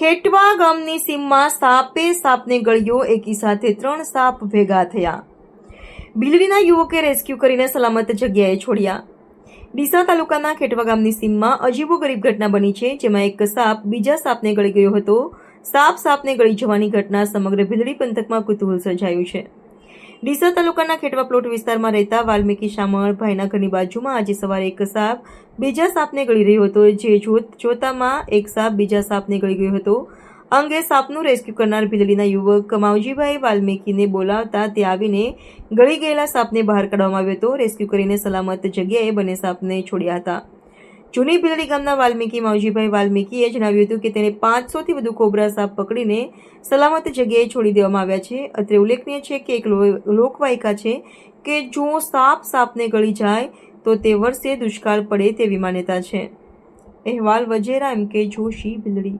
ખેટવા ગામની સીમમાં સાપે સાપને ગળ્યો, એકી સાથે ત્રણ સાપ ભેગા થયા. બિલડીના યુવકે રેસ્ક્યુ કરીને સલામત જગ્યાએ છોડ્યા. ડીસા તાલુકાના ખેટવા ગામની સીમમાં અજીબો ગરીબ ઘટના બની છે, જેમાં એક સાપ બીજા સાપને ગળી ગયો હતો. સાપ સાપને ગળી જવાની ઘટના સમગ્ર ભીલડી પંથકમાં કુતૂહલ સર્જાયું છે. ડીસા તાલુકાના ખેટવા પ્લોટ વિસ્તારમાં રહેતા વાલ્મીકી શામળ ભાઈના ઘરની બાજુમાં આજે સવારે એક સાપ બીજા સાપને ગળી રહ્યો હતો. જે જોત જોતામાં એક સાપ બીજા સાપને ગળી ગયો હતો. અંગે સાપનું રેસ્ક્યુ કરનાર ભીલડીના યુવક માવજીભાઈ વાલ્મીકીને બોલાવતા તે આવીને ગળી ગયેલા સાપને બહાર કાઢવામાં આવ્યો હતો. રેસ્ક્યુ કરીને સલામત જગ્યાએ બંને સાપને છોડ્યા હતા. જૂની ભીલડી ગામના વાલ્મીકી માવજીભાઈ વાલ્મીકીએ જણાવ્યું હતું કે તેને પાંચસોથી વધુ કોબરા સાપ પકડીને સલામત જગ્યાએ છોડી દેવામાં આવ્યા છે. અત્રે ઉલ્લેખનીય છે કે એક લોકવાયકા છે કે જો સાપ સાપને ગળી જાય તો તે વર્ષે દુષ્કાળ પડે તેવી માન્યતા છે. અહેવાલ વજેરા એમ કે જોશી ભીલડી